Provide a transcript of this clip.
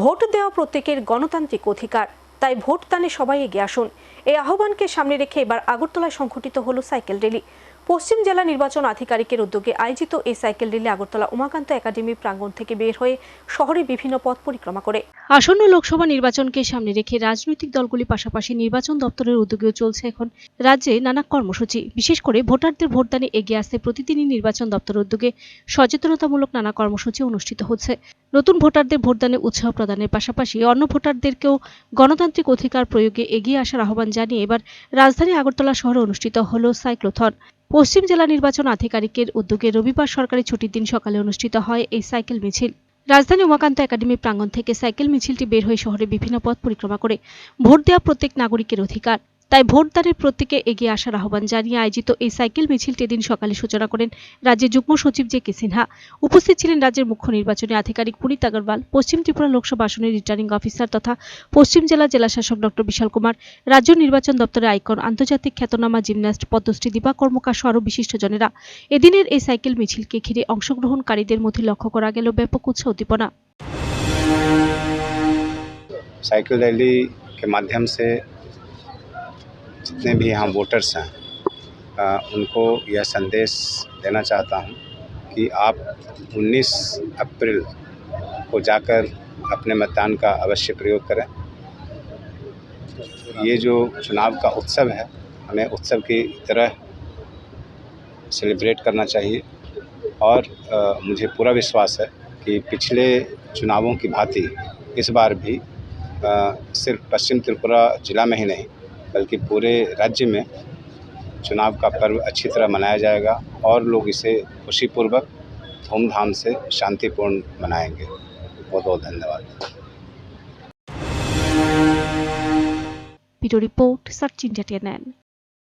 Vote দেওয়া প্রত্যেকের গণতান্ত্রিক অধিকার। তাই ভোট দানে সবাই এগিয়ে আসুন। এই আহ্বানকে সামনে রেখে এবার আগরতলায় সংঘটিত হলো সাইকেল র্যালি। পশ্চিম জেলা নির্বাচন আধিকারিকের উদ্যোগে আয়োজিত এই cycle rally Agartala Umakanta academy প্রাঙ্গণ থেকে বের হয়ে শহরের বিভিন্ন পথ পরিক্রমা করে। আসন্ন লোকসভা নির্বাচনকে সামনে রেখে রাজনৈতিক দলগুলি পাশাপাশি নির্বাচন দপ্তরের উদ্যোগেও চলছে এখন রাজ্যে নানা কর্মসূচি। বিশেষ করে ভোটারদের ভোটদানে এগিয়ে আসতে প্রতিদিনই নির্বাচন দপ্তরের উদ্যোগে সচেতনতামূলক নানা কর্মসূচি অনুষ্ঠিত হচ্ছে। নতুন ভোটারদের ভোটদানে উৎসাহ প্রদানের পাশাপাশি অন্য ভোটারদেরকেও গণতান্ত্রিক অধিকার প্রয়োগে এগিয়ে আসার আহ্বান জানিয়ে এবার রাজধানী আগরতলা শহরে অনুষ্ঠিত হল সাইক্লোথন। পশ্চিম জেলা নির্বাচন আধিকারিকের উদ্যোগে রবিবার সরকারি ছুটির দিন সকালে অনুষ্ঠিত হয় এই সাইকেল মিছিল। রাজধানী উমাকান্ত একাডেমি প্রাঙ্গণ থেকে সাইকেল মিছিলটি বের হয়ে শহরে বিভিন্ন পথ পরিক্রমা করে ভোট দেওয়া প্রত্যেক নাগরিকের অধিকার। তাই ভোটদানের প্রত্যেকে এগিয়ে আসার আহ্বান জানিয়ে আয়োজিত এই সাইকেল মিছিলটি দিন সকালে সূচনা করেন রাজ্যের যুগ্ম সচিব জে কে সিনহা উপস্থিত ছিলেন রাজ্যের মুখ্য নির্বাচনী আধিকারিক পুনিত আগরওয়াল পশ্চিম ত্রিপুরা লোকসভা আসনের রিটার্নিং অফিসার তথা পশ্চিম জেলা জেলাশাসক ডক্টর বিশাল কুমার রাজ্য নির্বাচন দপ্তরের আইকন আন্তর্জাতিক খ্যাতনামা জিমন্যাস্ট পদ্মশ্রী দীপা কর্মকার সহ আরও বিশিষ্টজনেরা এদিনের এই সাইকেল মিছিলকে ঘিরে অংশগ্রহণকারীদের মধ্যে লক্ষ্য করা গেল ব্যাপক উৎসাহ উদ্দীপনা साइकिल रैली के माध्यम से जितने भी यहाँ वोटर्स हैं अ, उनको यह संदेश देना चाहता हूँ कि आप 19 अप्रैल को जाकर अपने मतदान का अवश्य प्रयोग करें। ये जो चुनाव का उत्सव है हमें उत्सव की तरह सेलिब्रेट करना चाहिए और अ, मुझे पूरा विश्वास है कि पिछले चुनावों की भांति इस बार भी अ, सिर्फ़ पश्चिम त्रिपुरा जिला में ही नहीं बल्कि पूरे राज्य में चुनाव का पर्व अच्छी तरह मनाया जाएगा और लोग इसे खुशीपूर्वक धूमधाम से शांतिपूर्ण मनाएँगे। बहुत बहुत धन्यवाद। Bureau report, Sachin जटियानैन